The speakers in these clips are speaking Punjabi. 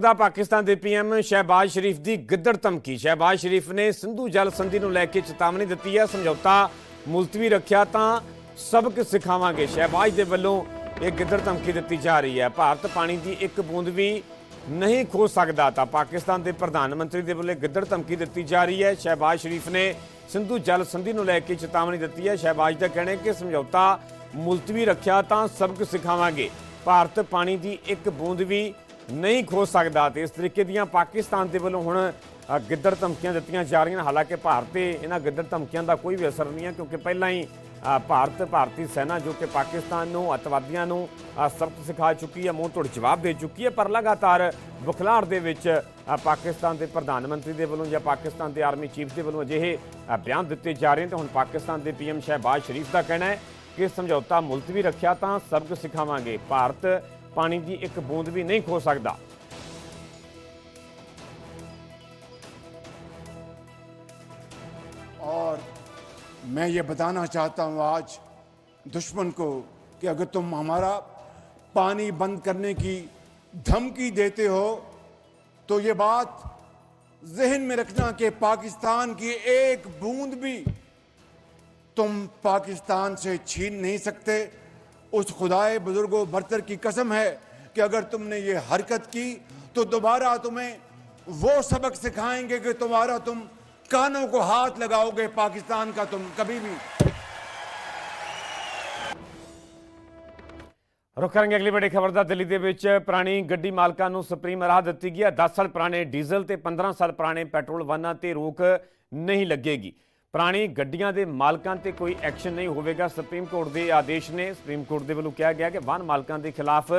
ਦਾ ਪਾਕਿਸਤਾਨ ਦੇ ਪੀਐਮ ਸ਼ਹਿਬਾਜ਼ ਸ਼ਰੀਫ ਦੀ ਗਿੱਦੜ ਧਮਕੀ। ਸ਼ਹਿਬਾਜ਼ ਸ਼ਰੀਫ ਨੇ ਸਿੰਧੂ ਜਲ ਸੰਧੀ ਨੂੰ ਲੈ ਕੇ ਚੇਤਾਵਨੀ ਦਿੱਤੀ ਹੈ। ਸਮਝੌਤਾ ਮੁਲਤਵੀ ਰੱਖਿਆ ਤਾਂ ਸਬਕ ਸਿਖਾਵਾਂਗੇ। ਸ਼ਹਿਬਾਜ਼ ਦੇ ਵੱਲੋਂ ਇਹ ਗਿੱਦੜ ਧਮਕੀ ਦਿੱਤੀ ਜਾ ਰਹੀ ਹੈ। ਭਾਰਤ ਪਾਣੀ ਦੀ ਇੱਕ ਬੂੰਦ ਵੀ ਨਹੀਂ ਖੋ ਸਕਦਾ ਤਾਂ ਪਾਕਿਸਤਾਨ ਦੇ ਪ੍ਰਧਾਨ ਮੰਤਰੀ ਦੇ ਵੱਲੋਂ ਇਹ ਗਿੱਦੜ ਧਮਕੀ ਦਿੱਤੀ ਜਾ ਰਹੀ ਹੈ। ਸ਼ਹਿਬਾਜ਼ ਸ਼ਰੀਫ ਨੇ ਸਿੰਧੂ ਜਲ ਸੰਧੀ ਨੂੰ ਲੈ ਕੇ ਚੇਤਾਵਨੀ ਦਿੱਤੀ ਹੈ। ਸ਼ਹਿਬਾਜ਼ ਦਾ ਕਹਿਣਾ ਹੈ ਕਿ ਸਮਝੌਤਾ ਮੁਲਤਵੀ ਰੱਖਿਆ ਤਾਂ ਸਬਕ ਸਿਖਾਵਾਂਗੇ। ਭਾਰਤ ਪਾਣੀ ਦੀ ਇੱਕ ਬੂੰਦ ਵੀ ਨਹੀਂ ਖੋ ਸਕਦਾ ਤੇ ਇਸ ਤਰੀਕੇ ਦੀਆਂ ਪਾਕਿਸਤਾਨ ਦੇ ਵੱਲੋਂ ਹੁਣ ਅ, ਗਿੱਦੜ ਧਮਕੀਆਂ ਦਿੱਤੀਆਂ ਜਾ ਰਹੀਆਂ ਹਾਲਾਂਕਿ ਭਾਰਤ ਤੇ ਇਹਨਾਂ ਗਿੱਦੜ ਧਮਕੀਆਂ ਦਾ ਕੋਈ ਵੀ ਅਸਰ ਨਹੀਂ ਹੈ ਕਿਉਂਕਿ ਪਹਿਲਾਂ ਹੀ ਭਾਰਤ ਭਾਰਤੀ ਸੈਨਾ ਜੋ ਕਿ ਪਾਕਿਸਤਾਨ ਨੂੰ ਅਤਵਾਦੀਆਂ ਨੂੰ ਅ, ਸਬਕ ਸਿਖਾ ਚੁੱਕੀ ਹੈ ਮੂੰਹ ਤੋੜ ਜਵਾਬ ਦੇ ਚੁੱਕੀ ਹੈ ਪਰ ਲਗਾਤਾਰ ਬੁਖਲਾੜ ਦੇ ਵਿੱਚ ਪਾਕਿਸਤਾਨ ਦੇ ਪ੍ਰਧਾਨ ਮੰਤਰੀ ਦੇ ਵੱਲੋਂ ਜਾਂ ਪਾਕਿਸਤਾਨ ਦੇ ਆਰਮੀ ਚੀਫ ਦੇ ਵੱਲੋਂ ਅਜਿਹੇ ਬਿਆਨ ਦਿੱਤੇ ਜਾ ਰਹੇ ਨੇ ਤੇ ਹੁਣ ਪਾਕਿਸਤਾਨ ਦੇ ਪੀਐਮ ਸ਼ਹਿਬਾਜ਼ ਸ਼ਰੀਫ ਦਾ ਕਹਿਣਾ ਹੈ ਕਿ ਸਮਝੌਤਾ ਮੁਲਤਵੀ ਰੱਖਿਆ ਤਾਂ ਸਬਕ ਸਿਖਾਵਾਂਗੇ। ਭਾਰਤ ਪਾਣੀ ਦੀ ਇੱਕ ਬੂੰਦ ਵੀ ਨਹੀਂ ਖੋ ਸਕਦਾ और मैं ये बताना चाहता हूं आज दुश्मन को कि अगर तुम हमारा पानी बंद करने की धमकी देते हो तो ये बात जहन में रखना कि पाकिस्तान की एक बूंद भी तुम पाकिस्तान से छीन नहीं सकते उस खुदाए बुजुर्गों बरतर की कसम है कि अगर तुमने ये हरकत की तो दोबारा तुम्हें वो सबक सिखाएंगे कि तुम्हारा तुम कानों को हाथ लगाओगे पाकिस्तान का तुम कभी भी ਰੁਕ ਕਰਾਂਗੇ ਅਗਲੀ ਵੱਡੀ ਖਬਰ ਦਾ ਦਿੱਲੀ ਦੇ ਵਿੱਚ ਪੁਰਾਣੀ ਗੱਡੀ ਮਾਲਕਾਂ ਨੂੰ ਸੁਪਰੀਮ ਰਾਹ ਦਿੱਤੀ ਗਈ ਹੈ 10 ਸਾਲ ਪੁਰਾਣੇ ਡੀਜ਼ਲ ਤੇ 15 ਸਾਲ ਪੁਰਾਣੇ ਪੈਟਰੋਲ ਵਾਹਨਾਂ ਤੇ ਰੋਕ ਨਹੀਂ ਲੱਗੇਗੀ ਪੁਰਾਣੀ ਗੱਡੀਆਂ ਦੇ ਮਾਲਕਾਂ ਤੇ ਕੋਈ ਐਕਸ਼ਨ ਨਹੀਂ ਹੋਵੇਗਾ। ਸੁਪਰੀਮ ਕੋਰਟ ਦੇ ਆਦੇਸ਼ ਨੇ, ਸੁਪਰੀਮ ਕੋਰਟ ਦੇ ਵੱਲੋਂ ਕਿਹਾ ਗਿਆ ਕਿ ਵਾਹਨ ਮਾਲਕਾਂ ਦੇ ਖਿਲਾਫ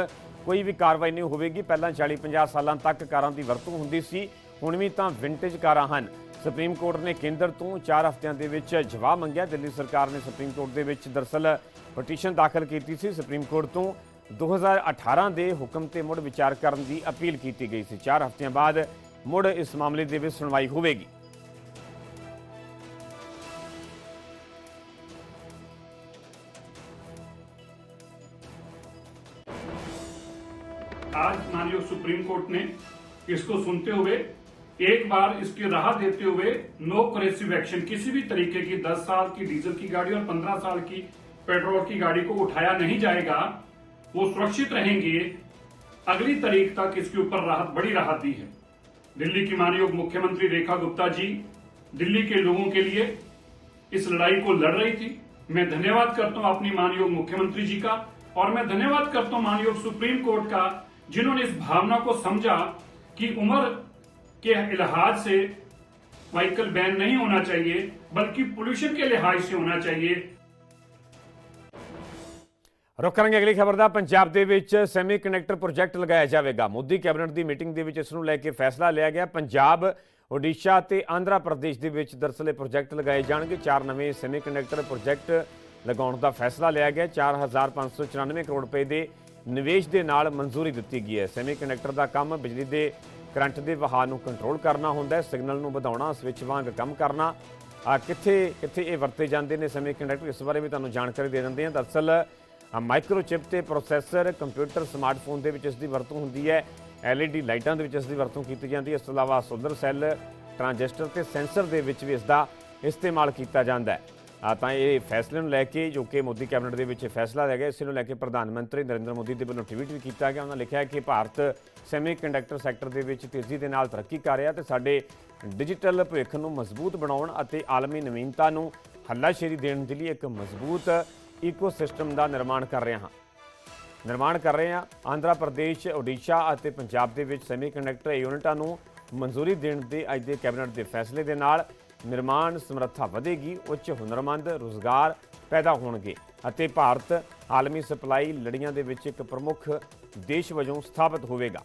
ਕੋਈ ਵੀ ਕਾਰਵਾਈ ਨਹੀਂ ਹੋਵੇਗੀ। ਪਹਿਲਾਂ 40-50 ਸਾਲਾਂ ਤੱਕ ਕਾਰਾਂ ਦੀ ਵਰਤੋਂ ਹੁੰਦੀ ਸੀ, ਹੁਣ ਵੀ ਤਾਂ ਵਿੰਟੇਜ ਕਾਰਾਂ ਹਨ। ਸੁਪਰੀਮ ਕੋਰਟ ਨੇ ਕੇਂਦਰ ਤੋਂ 4 ਹਫ਼ਤਿਆਂ ਦੇ ਵਿੱਚ ਜਵਾਬ ਮੰਗਿਆ। ਦਿੱਲੀ ਸਰਕਾਰ ਨੇ ਸੁਪਰੀਮ ਕੋਰਟ ਦੇ ਵਿੱਚ ਦਰਸਲ ਪਟੀਸ਼ਨ ਦਾਖਲ ਕੀਤੀ ਸੀ। ਸੁਪਰੀਮ ਕੋਰਟ ਤੋਂ 2018 ਦੇ ਹੁਕਮ ਤੇ ਮੁੜ ਵਿਚਾਰ ਕਰਨ ਦੀ ਅਪੀਲ ਕੀਤੀ ਗਈ ਸੀ। 4 ਹਫ਼ਤਿਆਂ ਬਾਅਦ ਮੁੜ ਇਸ ਮਾਮਲੇ ਦੇ ਵਿੱਚ ਸੁਣਵਾਈ ਹੋਵੇਗੀ। आज माननीय सुप्रीम कोर्ट ने इसको सुनते हुए, एक बार इसकी राहत देते हुए नो करेसिव एक्शन किसी भी तरीके की 10 साल की डीजल की गाड़ी और 15 साल की पेट्रोल की गाड़ी को उठाया नहीं जाएगा, वो सुरक्षित रहेंगे। अगली तारीख तक इसके ऊपर राहत, बड़ी राहत दी है। दिल्ली की माननीय मुख्यमंत्री रेखा गुप्ता जी, दिल्ली के लोगों के लिए इस लड़ाई को लड़ रही थी। मैं धन्यवाद करता हूँ अपनी माननीय मुख्यमंत्री जी का, और मैं धन्यवाद करता हूँ माननीय सुप्रीम कोर्ट का जिन्होंने इस भावना को समझा कि उम्र के लिहाज से व्हीकल बैन नहीं होना चाहिए बल्कि पोल्यूशन के लिहाज से होना चाहिए ਰੁਕ ਕਰਾਂਗੇ ਅਗਲੀ ਖਬਰ ਦਾ ਪੰਜਾਬ ਦੇ ਵਿੱਚ ਸੈਮੀ ਕੰਡਕਟਰ ਪ੍ਰੋਜੈਕਟ ਲਗਾਇਆ ਜਾਵੇਗਾ ਮੋਦੀ ਕੈਬਨਿਟ ਦੀ ਮੀਟਿੰਗ ਦੇ ਵਿੱਚ ਇਸ ਨੂੰ ਲੈ ਕੇ ਫੈਸਲਾ ਲਿਆ ਗਿਆ ਪੰਜਾਬ ਓਡੀਸ਼ਾ ਤੇ ਆਂਧਰਾ ਪ੍ਰਦੇਸ਼ ਦੇ ਵਿੱਚ ਦਰਅਸਲ ਇਹ ਪ੍ਰੋਜੈਕਟ ਲਗਾਏ ਜਾਣਗੇ ਚਾਰ ਨਵੇਂ ਸੈਮੀ ਕੰਡਕਟਰ ਪ੍ਰੋਜੈਕਟ ਲਗਾਉਣ ਦਾ ਫੈਸਲਾ ਲਿਆ ਗਿਆ 4594 ਕਰੋੜ ਰੁਪਏ ਦੇ ਨਿਵੇਸ਼ ਦੇ ਨਾਲ ਮਨਜ਼ੂਰੀ ਦਿੱਤੀ ਗਈ ਹੈ। ਸੈਮੀ ਕੰਡਕਟਰ ਦਾ ਕੰਮ ਬਿਜਲੀ ਦੇ ਕਰੰਟ ਦੇ ਵਹਾਅ ਨੂੰ ਕੰਟਰੋਲ ਕਰਨਾ ਹੁੰਦਾ ਹੈ। ਸਿਗਨਲ ਨੂੰ ਵਧਾਉਣਾ, ਸਵਿਚ ਵਾਂਗ ਕੰਮ ਕਰਨਾ। ਕਿੱਥੇ ਕਿੱਥੇ ਇਹ ਵਰਤੇ ਜਾਂਦੇ ਨੇ ਸੈਮੀ ਕੰਡਕਟਰ ਇਸ ਬਾਰੇ ਵੀ ਤੁਹਾਨੂੰ ਜਾਣਕਾਰੀ ਦੇ ਦਿੰਦੇ ਹਾਂ। ਦਰਅਸਲ ਮਾਈਕਰੋਚਿਪ ਤੇ ਪ੍ਰੋਸੈਸਰ ਕੰਪਿਊਟਰ ਸਮਾਰਟਫੋਨ ਦੇ ਵਿੱਚ ਇਸ ਦੀ ਵਰਤੋਂ ਹੁੰਦੀ ਹੈ। LED ਲਾਈਟਾਂ ਦੇ ਵਿੱਚ ਇਸ ਦੀ ਵਰਤੋਂ ਕੀਤੀ ਜਾਂਦੀ ਹੈ। ਇਸ ਤੋਂ ਇਲਾਵਾ ਸੋਲਰ ਸੈੱਲ, ਟਰਾਂਜਿਸਟਰ ਤੇ ਸੈਂਸਰ ਦੇ ਵਿੱਚ ਵੀ ਇਸ ਦਾ ਇਸਤੇਮਾਲ ਕੀਤਾ ਜਾਂਦਾ ਹੈ। ਤਾਂ ਇਹ ਫੈਸਲੇ ਨੂੰ ਲੈ ਕੇ ਜੋ ਕਿ ਮੋਦੀ ਕੈਬਨਿਟ ਦੇ ਵਿੱਚ ਫੈਸਲਾ ਲਿਆ ਗਿਆ, ਇਸ ਨੂੰ ਲੈ ਕੇ ਪ੍ਰਧਾਨ ਮੰਤਰੀ ਨਰਿੰਦਰ ਮੋਦੀ ਦੇ ਵੱਲੋਂ ਟਵੀਟ ਵੀ ਕੀਤਾ ਗਿਆ। ਉਹਨਾਂ ਲਿਖਿਆ ਕਿ ਭਾਰਤ ਸੈਮੀ ਕੰਡਕਟਰ ਸੈਕਟਰ ਦੇ ਵਿੱਚ ਤੇਜ਼ੀ ਦੇ ਨਾਲ ਤਰੱਕੀ ਕਰ ਰਿਹਾ ਤੇ ਸਾਡੇ ਡਿਜੀਟਲ ਭਵਿੱਖ ਨੂੰ ਮਜ਼ਬੂਤ ਬਣਾਉਣ ਅਤੇ ਆਲਮੀ ਨਵੀਨਤਾ ਨੂੰ ਹੱਲਾਸ਼ੇਰੀ ਦੇਣ ਦੇ ਲਈ ਇੱਕ ਮਜ਼ਬੂਤ ਇਕੋਸਿਸਟਮ ਦਾ ਨਿਰਮਾਣ ਕਰ ਰਹੇ ਹਾਂ। ਨਿਰਮਾਣ ਕਰ ਰਹੇ ਹਾਂ। ਆਂਧਰਾ ਪ੍ਰਦੇਸ਼ ਓਡੀਸ਼ਾ ਅਤੇ ਪੰਜਾਬ ਦੇ ਵਿੱਚ ਸੈਮੀਕੰਡਕਟਰ ਯੂਨਿਟਾਂ ਨੂੰ ਮਨਜ਼ੂਰੀ ਦੇਣ ਦੇ ਅੱਜ ਦੇ ਕੈਬਨਿਟ ਦੇ ਫੈਸਲੇ ਦੇ ਨਾਲ ਨਿਰਮਾਣ ਸਮਰੱਥਾ ਵਧੇਗੀ ਉੱਚ ਹੁਨਰਮੰਦ ਰੋਜ਼ਗਾਰ ਪੈਦਾ ਹੋਣਗੇ ਅਤੇ ਭਾਰਤ ਆਲਮੀ ਸਪਲਾਈ ਲੜੀਆਂ ਦੇ ਵਿੱਚ ਇੱਕ ਪ੍ਰਮੁੱਖ ਦੇਸ਼ ਵਜੋਂ ਸਥਾਪਿਤ ਹੋਵੇਗਾ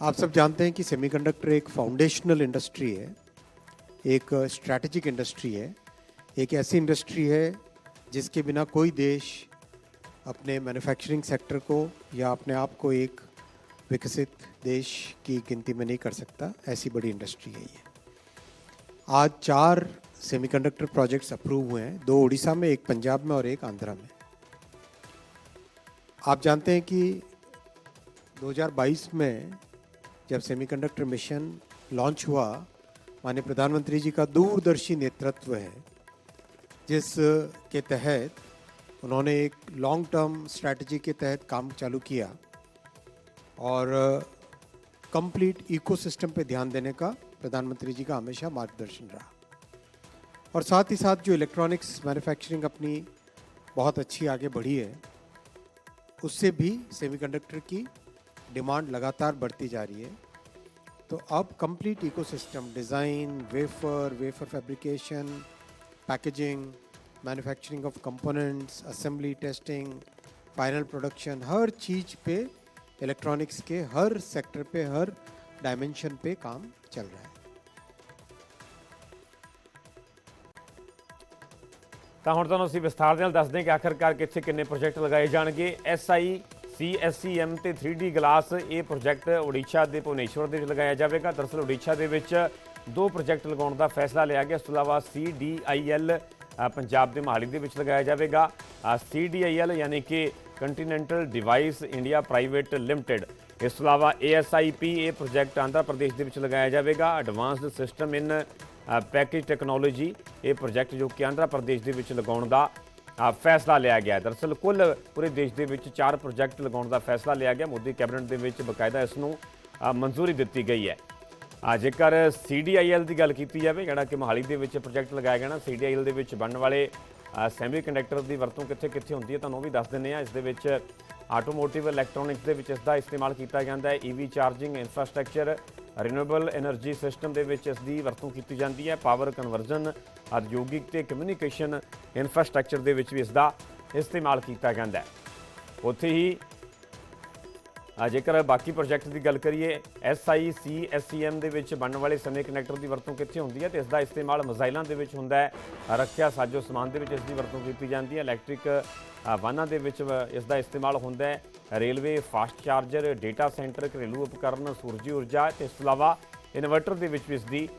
आप सब जानते हैं कि सेमीकंडक्टर एक फाउंडेशनल इंडस्ट्री है एक स्ट्रैटेजिक इंडस्ट्री है एक ऐसी इंडस्ट्री है जिसके बिना कोई देश अपने मैन्युफैक्चरिंग सेक्टर को या अपने आप को एक विकसित देश की गिनती में नहीं कर सकता, ऐसी बड़ी इंडस्ट्री है ये। आज चार सेमीकंडक्टर प्रोजेक्ट्स अप्रूव हुए हैं, दो उड़ीसा में, एक पंजाब में और एक आंध्रा में। आप जानते हैं कि 2022 में जब सेमीकंडक्टर मिशन लॉन्च हुआ, माननीय प्रधानमंत्री जी का दूरदर्शी नेतृत्व है, जिस के तहत उन्होंने एक लॉन्ग टर्म स्ट्रैटेजी के तहत काम चालू किया और कंप्लीट इकोसिस्टम पे ध्यान देने का प्रधानमंत्री जी का हमेशा मार्गदर्शन रहा। और साथ ही साथ जो इलेक्ट्रॉनिक्स मैन्युफैक्चरिंग अपनी बहुत अच्छी आगे बढ़ी है, उससे भी सेमीकंडक्टर की डिमांड लगातार बढ़ती जा रही है। तो अब complete ecosystem design wafer wafer fabrication packaging manufacturing of components assembly testing final production हर चीज़ पे इलेक्ट्रॉनिक्स के हर सेक्टर पे हर डायमेंशन पे काम चल रहा है ਤਾਂ ਹੁਣ ਤੁਹਾਨੂੰ ਅਸੀਂ ਵਿਸਥਾਰ ਦੇ ਨਾਲ ਦੱਸਦੇ ਹਾਂ ਕਿ ਆਖਰਕਾਰ ਕਿੱਥੇ ਕਿੰਨੇ ਪ੍ਰੋਜੈਕਟ ਲਗਾਏ ਜਾਣਗੇ ਐਸਆਈ ਸੀਐਸਸੀਐਮ ਤੇ 3D ਗਲਾਸ ਇਹ ਪ੍ਰੋਜੈਕਟ ਓਡੀਸ਼ਾ ਦੇ ਭੁਵਨੇਸ਼ਵਰ ਦੇ ਵਿੱਚ ਲਗਾਇਆ ਜਾਵੇਗਾ ਦਰਅਸਲ ਓਡੀਸ਼ਾ ਦੇ ਵਿੱਚ ਦੋ ਪ੍ਰੋਜੈਕਟ ਲਗਾਉਣ ਦਾ ਫੈਸਲਾ ਲਿਆ ਗਿਆ ਇਸ ਤੋਂ ਇਲਾਵਾ ਸੀਡੀਆਈਐਲ ਪੰਜਾਬ ਦੇ ਮਹਾਲੀ ਦੇ ਵਿੱਚ ਲਗਾਇਆ ਜਾਵੇਗਾ। ਸੀਡੀਆਈਐਲ ਯਾਨੀ ਕਿ continental device India private limited ਇਸ ਤੋਂ ਇਲਾਵਾ ਏਐਸਆਈਪੀ ਇਹ ਪ੍ਰੋਜੈਕਟ ਆਂਧਰਾ ਪ੍ਰਦੇਸ਼ ਦੇ ਵਿੱਚ ਲਗਾਇਆ ਜਾਵੇਗਾ। Advanced system in package technology ਇਹ ਪ੍ਰੋਜੈਕਟ ਜੋ ਕਿ ਆਂਧਰਾ ਪ੍ਰਦੇਸ਼ ਦੇ ਵਿੱਚ ਲਗਾਉਣ ਦਾ ਫੈਸਲਾ ਲਿਆ ਗਿਆ। ਹੈ। ਦਰਅਸਲ ਕੁੱਲ ਪੂਰੇ ਦੇਸ਼ ਦੇ ਵਿੱਚ ਚਾਰ ਪ੍ਰੋਜੈਕਟ ਲਗਾਉਣ ਦਾ ਫੈਸਲਾ ਲਿਆ ਗਿਆ। ਮੋਦੀ ਕੈਬਨਿਟ ਦੇ ਵਿੱਚ ਬਕਾਇਦਾ ਇਸ ਨੂੰ ਮਨਜ਼ੂਰੀ ਦਿੱਤੀ ਗਈ ਹੈ। ਆ ਜੇਕਰ ਸੀਡੀਆਈਐਲ ਦੀ ਗੱਲ ਕੀਤੀ ਜਾਵੇ, ਜਿਹੜਾ ਕਿ ਮਹਾਲੀ ਦੇ ਵਿੱਚ ਪ੍ਰੋਜੈਕਟ ਲਗਾਇਆ ਗਿਆ ਨਾ, ਸੀਡੀਆਈਐਲ ਦੇ ਵਿੱਚ ਬਣਨ ਵਾਲੇ ਸੈਮੀਕੰਡਕਟਰ ਦੀ ਵਰਤੋਂ ਕਿੱਥੇ ਕਿੱਥੇ ਹੁੰਦੀ ਹੈ, ਤੁਹਾਨੂੰ ਉਹ ਵੀ ਦੱਸ ਦਿੰਨੇ ਆ ਇਸ ਦੇ ਵਿੱਚ ਆਟੋਮੋਟਿਵ ਇਲੈਕਟ੍ਰੋਨਿਕਸ ਦੇ ਵਿੱਚ ਇਸ ਦਾ ਇਸਤੇਮਾਲ ਕੀਤਾ ਜਾਂਦਾ ਹੈ EV charging infrastructure renewable energy system ਦੇ ਵਿੱਚ ਇਸ ਦੀ ਵਰਤੋਂ ਕੀਤੀ ਜਾਂਦੀ ਹੈ ਪਾਵਰ ਕਨਵਰਜਨ ਉਦਯੋਗਿਕ ਤੇ ਕਮਿਊਨੀਕੇਸ਼ਨ ਇਨਫਰਾਸਟ੍ਰਕਚਰ ਦੇ ਵਿੱਚ ਵੀ ਇਸ ਦਾ ਇਸਤੇਮਾਲ ਕੀਤਾ ਜਾਂਦਾ ਹੈ। ਉੱਥੇ ਹੀ ਜੇਕਰ ਬਾਕੀ ਪ੍ਰੋਜੈਕਟ ਦੀ ਗੱਲ ਕਰੀਏ SICSEM ਦੇ ਵਿੱਚ ਬਣਨ ਵਾਲੇ ਸਮੇਂ ਕਨੈਕਟਰ ਦੀ ਵਰਤੋਂ ਕਿੱਥੇ ਹੁੰਦੀ ਹੈ ਤੇ ਇਸ ਦਾ ਇਸਤੇਮਾਲ ਮਿਜ਼ਾਈਲਾਂ ਦੇ ਵਿੱਚ ਹੁੰਦਾ ਹੈ। ਰੱਖਿਆ, ਸਾਜੋ ਸਮਾਨ ਦੇ ਵਿੱਚ ਇਸ ਦੀ ਵਰਤੋਂ ਕੀਤੀ ਜਾਂਦੀ ਹੈ। ਇਲੈਕਟ੍ਰਿਕ ਵਾਹਨਾਂ ਦੇ ਵਿੱਚ ਵ- ਇਸ ਦਾ ਇਸਤੇਮਾਲ ਹੁੰਦਾ ਹੈ। Railway fast charger data centre ਘਰੇਲੂ ਉਪਕਰਨ, ਸੂਰਜੀ ਊਰਜਾ ਤੇ ਇਸ ਤੋਂ ਇਲਾਵਾ ਇਨਵਰਟਰ ਦੇ ਵਿੱਚ ਵੀ ਇਸ ਦੀ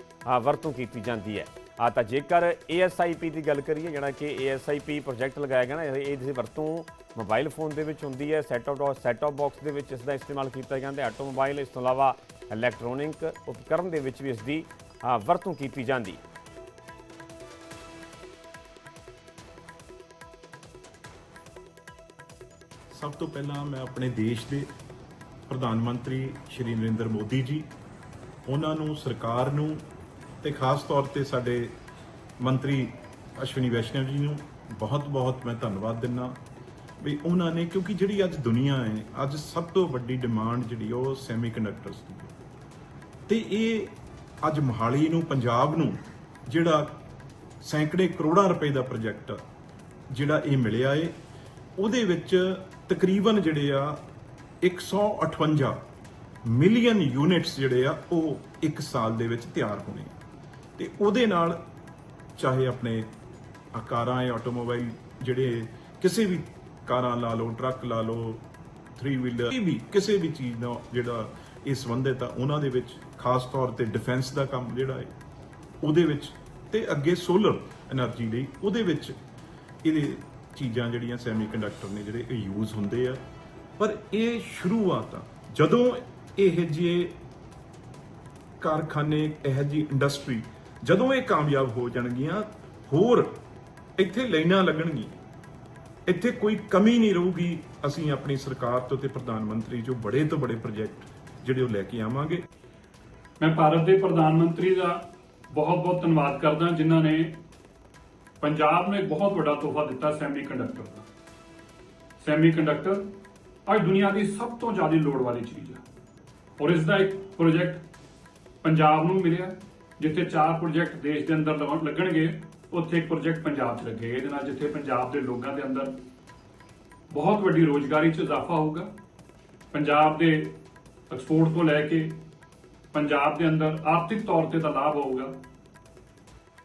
ਵਰਤੋਂ ਕੀਤੀ ਜਾਂਦੀ ਹੈ। ਆ ਤਾਂ ਜੇਕਰ ASIP ਦੀ ਗੱਲ ਕਰੀਏ, ਜਿਹੜਾ ਕਿ ASIP ਪ੍ਰੋਜੈਕਟ ਲਗਾਇਆ ਗਿਆ ਨਾ, ਇਹ ਦੀ ਵਰਤੋਂ ਮੋਬਾਈਲ ਫੋਨ ਦੇ ਵਿੱਚ ਹੁੰਦੀ ਹੈ set off set off box ਦੇ ਵਿੱਚ ਇਸ ਦਾ ਇਸਤੇਮਾਲ ਕੀਤਾ ਜਾਂਦਾ ਹੈ। ਆਟੋਮੋਬਾਈਲ ਇਸ ਤੋਂ ਇਲਾਵਾ ਇਲੈਕਟ੍ਰੋਨਿਕ ਉਪਕਰਨ ਦੇ ਵਿੱਚ ਵੀ ਇਸ ਦੀ ਵਰਤੋਂ ਕੀਤੀ ਜਾਂਦੀ। ਸਭ ਤੋਂ ਪਹਿਲਾਂ ਮੈਂ ਆਪਣੇ ਦੇਸ਼ ਦੇ ਪ੍ਰਧਾਨ ਮੰਤਰੀ ਸ਼੍ਰੀ ਨਰਿੰਦਰ ਮੋਦੀ ਜੀ, ਉਹਨਾਂ ਨੂੰ ਸਰਕਾਰ ਨੂੰ ਤੇ ਖਾਸ ਤੌਰ ਤੇ ਸਾਡੇ ਮੰਤਰੀ ਅਸ਼ਵਨੀ ਵੈਸ਼ਨਵ ਜੀ ਨੂੰ ਬਹੁਤ-ਬਹੁਤ ਮੈਂ ਧੰਨਵਾਦ ਦਿੰਦਾ ਵੀ ਉਹਨਾਂ ਨੇ, ਕਿਉਂਕਿ ਜਿਹੜੀ ਅੱਜ ਦੁਨੀਆ ਹੈ, ਅੱਜ ਸਭ ਤੋਂ ਵੱਡੀ ਡਿਮਾਂਡ ਜਿਹੜੀ ਉਹ ਸੈਮੀਕੰਡਕਟਰਸ ਦੀ ਹੈ। ਤੇ ਇਹ ਅੱਜ ਮੋਹਾਲੀ ਨੂੰ, ਪੰਜਾਬ ਨੂੰ ਜਿਹੜਾ ਸੈਂਕੜੇ ਕਰੋੜਾਂ ਰੁਪਏ ਦਾ ਪ੍ਰੋਜੈਕਟ ਜਿਹੜਾ ਇਹ ਮਿਲਿਆ ਏ, ਉਹਦੇ ਵਿੱਚ ਤਕਰੀਬਨ ਜਿਹੜੇ ਆ 158 ਮਿਲੀਅਨ ਯੂਨਿਟਸ ਜਿਹੜੇ ਆ, ਉਹ ਇੱਕ ਸਾਲ ਦੇ ਵਿੱਚ ਤਿਆਰ ਹੋਣੇ ਤੇ ਉਹਦੇ ਨਾਲ ਚਾਹੇ ਆਪਣੇ ਆਕਾਰਾਂ ਜਾਂ ਆਟੋਮੋਬਾਈਲ ਜਿਹੜੇ ਕਿਸੇ ਵੀ ਕਾਰਾਂ ਲਾ ਲਓ, ਟਰੱਕ ਲਾ ਲਓ 3 ਵੀਲਰ ਇਹ ਵੀ ਕਿਸੇ ਵੀ ਚੀਜ਼ ਦਾ ਜਿਹੜਾ ਇਹ ਸੰਬੰਧਿਤ ਆ, ਉਹਨਾਂ ਦੇ ਵਿੱਚ ਖਾਸ ਤੌਰ ਤੇ ਡਿਫੈਂਸ ਦਾ ਕੰਮ ਜਿਹੜਾ ਹੈ, ਉਹਦੇ ਵਿੱਚ ਤੇ ਅੱਗੇ ਸੋਲਰ એનર્ਜੀ ਲਈ ਉਹਦੇ ਵਿੱਚ ਇਹਦੇ ਚੀਜ਼ਾਂ ਜਿਹੜੀਆਂ ਸੈਮੀਕੰਡਕਟਰ ਨੇ ਜਿਹੜੇ ਇਹ ਯੂਜ਼ ਹੁੰਦੇ ਆ। ਪਰ ਇਹ ਸ਼ੁਰੂਆਤ ਆ, ਜਦੋਂ ਇਹ ਜੇ ਕਾਰਖਾਨੇ, ਇਹ ਜੀ ਇੰਡਸਟਰੀ ਜਦੋਂ ਇਹ ਕਾਮਯਾਬ ਹੋ ਜਾਣਗੀਆਂ, ਹੋਰ ਇੱਥੇ ਲਾਈਨਾਂ ਲੱਗਣਗੀਆਂ। ਇੱਥੇ ਕੋਈ ਕਮੀ ਨਹੀਂ ਰਹੂਗੀ। ਅਸੀਂ ਆਪਣੀ ਸਰਕਾਰ ਤੋਂ ਤੇ ਪ੍ਰਧਾਨ ਮੰਤਰੀ ਜੋ ਬੜੇ ਤੋਂ ਬੜੇ ਪ੍ਰੋਜੈਕਟ ਜਿਹੜੇ ਉਹ ਲੈ ਕੇ ਆਵਾਂਗੇ। ਮੈਂ ਭਾਰਤ ਦੇ ਪ੍ਰਧਾਨ ਮੰਤਰੀ ਦਾ ਬਹੁਤ-ਬਹੁਤ ਧੰਨਵਾਦ ਕਰਦਾ, ਜਿਨ੍ਹਾਂ ਨੇ ਪੰਜਾਬ ਨੂੰ ਇੱਕ ਬਹੁਤ ਵੱਡਾ ਤੋਹਫਾ ਦਿੱਤਾ ਸੈਮੀਕੰਡਕਟਰ ਦਾ। ਸੈਮੀਕੰਡਕਟਰ ਅੱਜ ਦੁਨੀਆ ਦੀ ਸਭ ਤੋਂ ਜ਼ਿਆਦਾ ਲੋੜ ਵਾਲੀ ਚੀਜ਼ ਹੈ। ਔਰ ਇਸ ਦਾ ਇੱਕ ਪ੍ਰੋਜੈਕਟ ਪੰਜਾਬ ਨੂੰ ਮਿਲਿਆ। ਜਿੱਥੇ ਚਾਰ ਪ੍ਰੋਜੈਕਟ ਦੇਸ਼ ਦੇ ਅੰਦਰ ਲੱਗਣਗੇ, ਉੱਥੇ ਇੱਕ ਪ੍ਰੋਜੈਕਟ ਪੰਜਾਬ 'ਚ ਲੱਗੇਗਾ ਇਹਦੇ ਨਾਲ ਜਿੱਥੇ ਪੰਜਾਬ ਦੇ ਲੋਕਾਂ ਦੇ ਅੰਦਰ ਬਹੁਤ ਵੱਡੀ ਰੋਜ਼ਗਾਰੀ 'ਚ ਇਜ਼ਾਫਾ ਹੋਊਗਾ। ਪੰਜਾਬ ਦੇ ਐਕਸਪੋਰਟ ਤੋਂ ਲੈ ਕੇ ਪੰਜਾਬ ਦੇ ਅੰਦਰ ਆਰਥਿਕ ਤੌਰ ਤੇ ਤਾਂ ਲਾਭ ਹੋਊਗਾ।